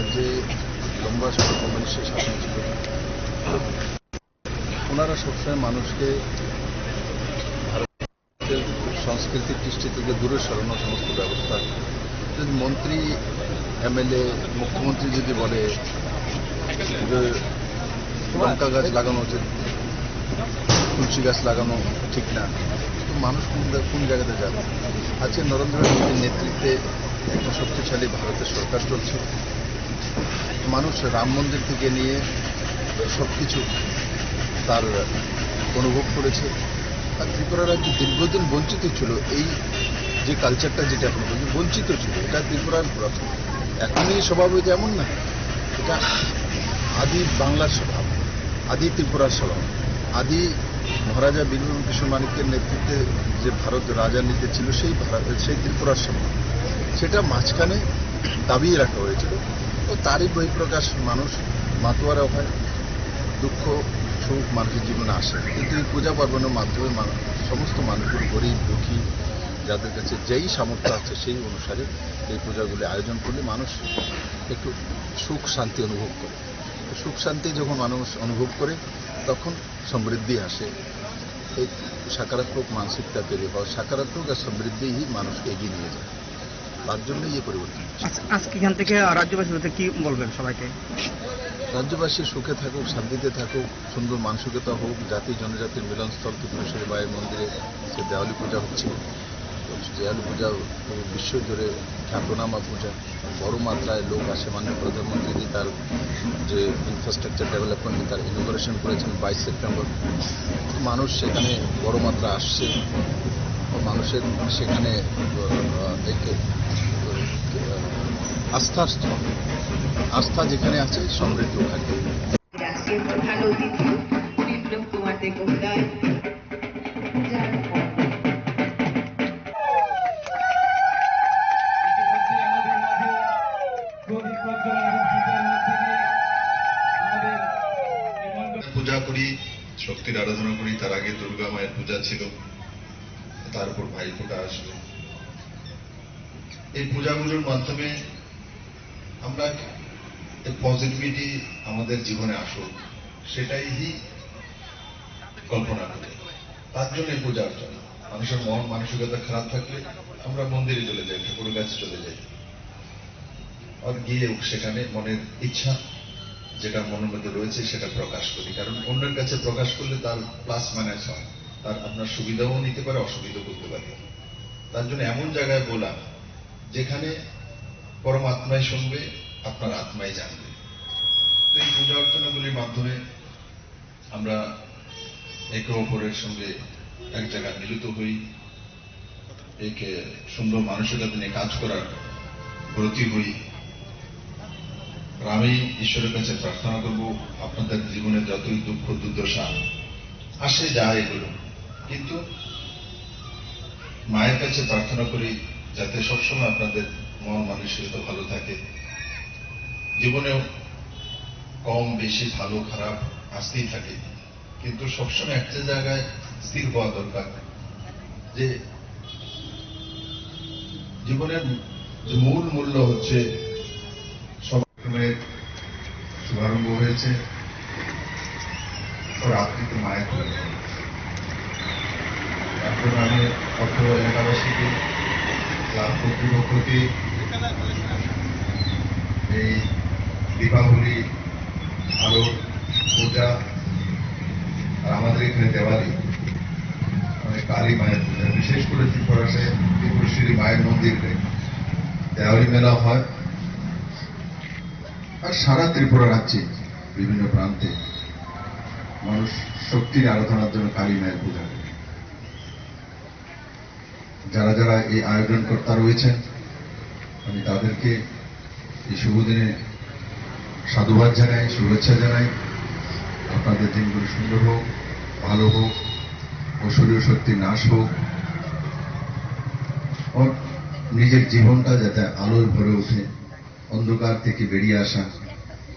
রাজ্যে লম্বা সময় কমিউনিস্টের শাসন ছিল। ওনারা সবসময় মানুষকে ভারতের সংস্কৃতির দৃষ্টি থেকে দূরে সরানোর সমস্ত ব্যবস্থা যদি মন্ত্রী, এমএলএ, মুখ্যমন্ত্রী যদি বলে যে লঙ্কা গাছ লাগানো উচিত, তুলসী গাছ লাগানো ঠিক না, তো মানুষ কোন জায়গাতে যাবে? আজকে নরেন্দ্র মোদীর নেতৃত্বে একটা শক্তিশালী ভারতের সরকার চলছে। মানুষ রাম মন্দির থেকে নিয়ে সব কিছু তার অনুভব করেছে। আর ত্রিপুরা রাজ্য দীর্ঘদিন বঞ্চিত ছিল, এই যে কালচারটা যেটা আপনি বলছেন বঞ্চিত ছিল, এটা ত্রিপুরার প্রথম এখনই স্বভাব হয়েছে এমন না, এটা আদি বাংলার স্বভাব, আদি ত্রিপুরার স্বভাব। আদি মহারাজা বীরভূম কিশোর মানিকের নেতৃত্বে যে ভারত রাজনীতি ছিল, সেই ভারত সেই ত্রিপুরার স্বভাব। সেটা মাঝখানে দাবিয়ে রাখা হয়েছিল। ও তারই বহিঃপ্রকাশ মানুষ মাতোয়ারা হয় দুঃখ, সুখ মানুষের জীবনে আসে। কিন্তু এই পূজা পার্বণের মাধ্যমে সমস্ত মানুষের গরিব, দুঃখী, যাদের কাছে যেই সামর্থ্য আছে সেই অনুসারে এই পূজাগুলি আয়োজন করলে মানুষ একটু সুখ শান্তি অনুভব করে। সুখ শান্তি যখন মানুষ অনুভব করে, তখন সমৃদ্ধি আসে। এই সকারাত্মক মানসিকতা তৈরি হওয়া সকারাত্মক আর সমৃদ্ধিই মানুষকে এগিয়ে নিয়ে যায়। তার জন্যই এই পরিবর্তন আজকে এখান থেকে রাজ্যবাসী বলতে কি বলবেন সবাইকে? রাজ্যবাসী সুখে থাকুক শান্তিতে থাকুক সুন্দর মানসিকতা হোক জাতি জনজাতির মিলনস্থল ত্রিপুরেশ্বরী মায়ের মন্দিরে সে দেওয়ালি পূজা হচ্ছে। দেওয়ালি পূজা পুরো বিশ্ব জুড়ে খ্যাতনামা পূজা। বড় মাত্রায় লোক আসে মাননীয় প্রধানমন্ত্রী তার যে ইনফ্রাস্ট্রাকচার ডেভেলপমেন্ট তার ইনোগ্রেশন করেছেন বাইশ সেপ্টেম্বর। মানুষ সেখানে বড় মাত্রা আসছে। মানুষের সেখানে আস্থার স্থল আস্থা যেখানে আছে সমৃদ্ধ প্রধান অতিথি বিপ্লব কুমার দেবদায় মণ্ডপ পূজা করি শক্তির আরাধনা করি তার আগে দুর্গা মায়ের পূজা ছিল। তারপর ভাইফোঁটা আসবে এই পূজাগুলোর মাধ্যমে আমরা পজিটিভিটি আমাদের জীবনে আসুক, সেটাই কল্পনা করি। তার জন্য এই পূজা অর্চনা। মানুষের মন, মানসিকতা খারাপ থাকলে আমরা মন্দিরে চলে যাই, ঠাকুরের কাছে চলে যাই। আর গিয়ে সেখানে মনের ইচ্ছা, যেটা মনের মধ্যে রয়েছে সেটা প্রকাশ করি। কারণ অন্যের কাছে প্রকাশ করলে তার প্লাস মাইনাস হয়। তার আপনার সুবিধাও নিতে পারে, অসুবিধাও করতে পারে। তার জন্য এমন জায়গায় বলা যেখানে পরমাত্মাই শুনবে, আপনার আত্মাই জানবে। এই পূজা অর্চনাগুলির মাধ্যমে আমরা একে অপরের সঙ্গে এক জায়গায় মিলিত হই, একে সুন্দর মানসিকতা নিয়ে কাজ করার ব্রতী হই। আমি ঈশ্বরের কাছে প্রার্থনা করব, আপনাদের জীবনে যতই দুঃখ, দুর্দশা আসে যায় এগুলো কিন্তু মায়ের কাছে প্রার্থনা করি যাতে সবসময় আপনাদের মন মানসিকতা ভালো থাকে। জীবনেও কম, বেশি, ভালো, খারাপ আসতেই থাকে। কিন্তু সবসময় একটা জায়গায় স্থির হওয়া দরকার যে জীবনের যে মূল মূল্য হচ্ছে সবরকমের শুভারম্ভ হয়েছে। আবৃত্তি মায়ের অর্থ ক্লাব কর্তৃপক্ষকে এই দীপাবলি পূজা, আর আমাদের এখানে দেওয়ালি মানে কালী মায়ের পূজা। বিশেষ করে ত্রিপুরাতে ত্রিপুরেশ্বরী মায়ের মন্দিরে দেওয়ালি মেলা হয়। আর সারা ত্রিপুরা রাজ্যে বিভিন্ন প্রান্তে মানুষ শক্তির আরাধনার জন্য কালী মায়ের পূজা করে। যারা যারা এই আয়োজনকর্তা রয়েছেন, আমি তাদেরকে এই শুভ দিনে সাধুবাদ জানাই, শুভেচ্ছা জানাই। আপনাদের দিনগুলো সুন্দর হোক, ভালো হোক অসুরীয় শক্তি নাশ হোক। ওর নিজের জীবনটা যাতে আলোয় ভরে ওঠে, অন্ধকার থেকে বেরিয়ে আসা,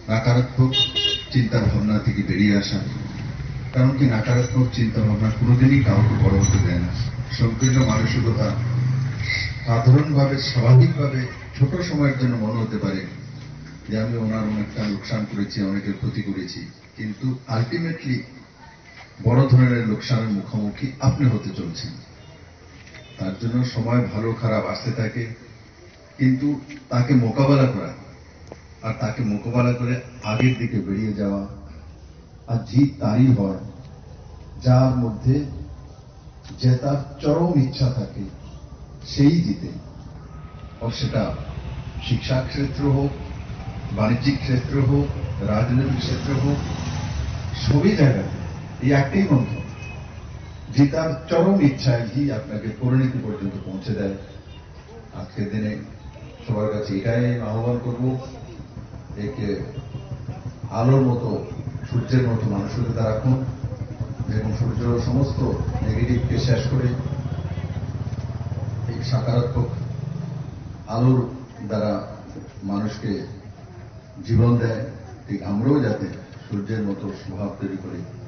নাকারাত্মক চিন্তা ভাবনা থেকে বেরিয়ে আসা। কারণ কি? নাকারাত্মক চিন্তা ভাবনা কোনোদিনই কাউকে হতে দেয় না। সংকীর্ণ মানসিকতা সাধারণভাবে, স্বাভাবিকভাবে ছোট সময়ের জন্য মনে হতে পারে যে আমি ওনার অনেকটা লোকসান করেছি, অনেকের ক্ষতি করেছি। কিন্তু আলটিমেটলি বড় ধরনের লোকসানের মুখোমুখি আপনি হতে চলছেন। তার জন্য সময় ভালো, খারাপ আসতে থাকে। কিন্তু তাকে মোকাবেলা করা আর তাকে মোকাবেলা করে আগের দিকে বেরিয়ে যাওয়া আর জিত তারই হয়। যার মধ্যে জেতার চরম ইচ্ছা থাকে, সেই জিতে। সেটা শিক্ষা ক্ষেত্র হোক, বাণিজ্যিক ক্ষেত্র হোক, রাজনৈতিক ক্ষেত্র হোক, সবই জায়গাতে এই একটাই মন্ত্র। জেতার চরম ইচ্ছায় হি আপনাকে পরিণতি পর্যন্ত পৌঁছে দেয়। আজকের দিনে সবার কাছে এটাই আহ্বান করব, একে আলোর মতো সূর্যের মতো মানসিকতা রাখুন এবং সূর্য সমস্ত নেগেটিভকে শেষ করে এই সাকারাত্মক আলোর দ্বারা মানুষকে জীবন দেয়। ঠিক আমরাও যাতে সূর্যের মতো স্বভাব তৈরি করি।